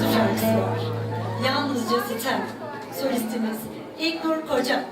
Yusuf şarkısı var. Yalnızca sitem. Solistimiz İlknur Koca.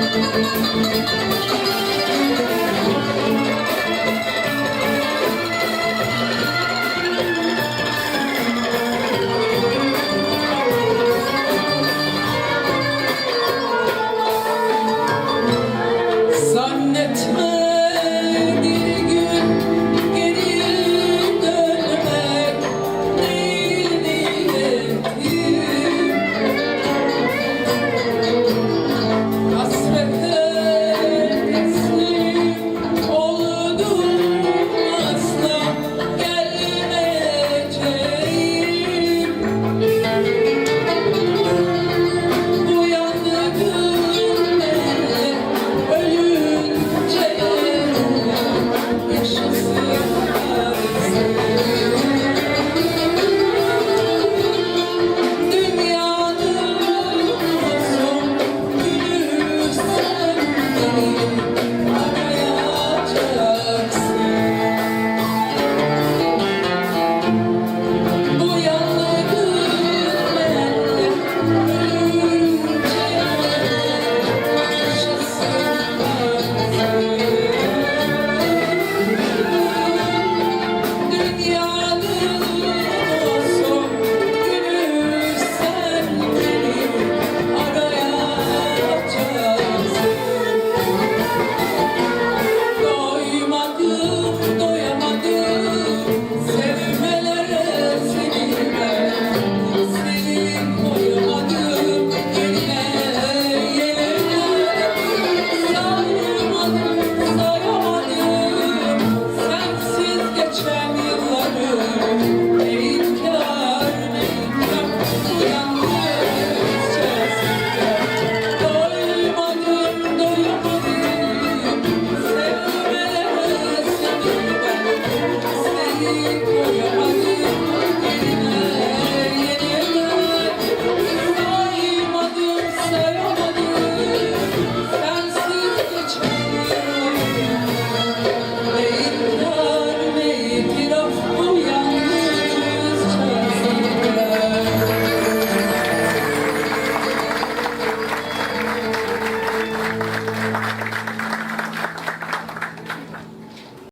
Música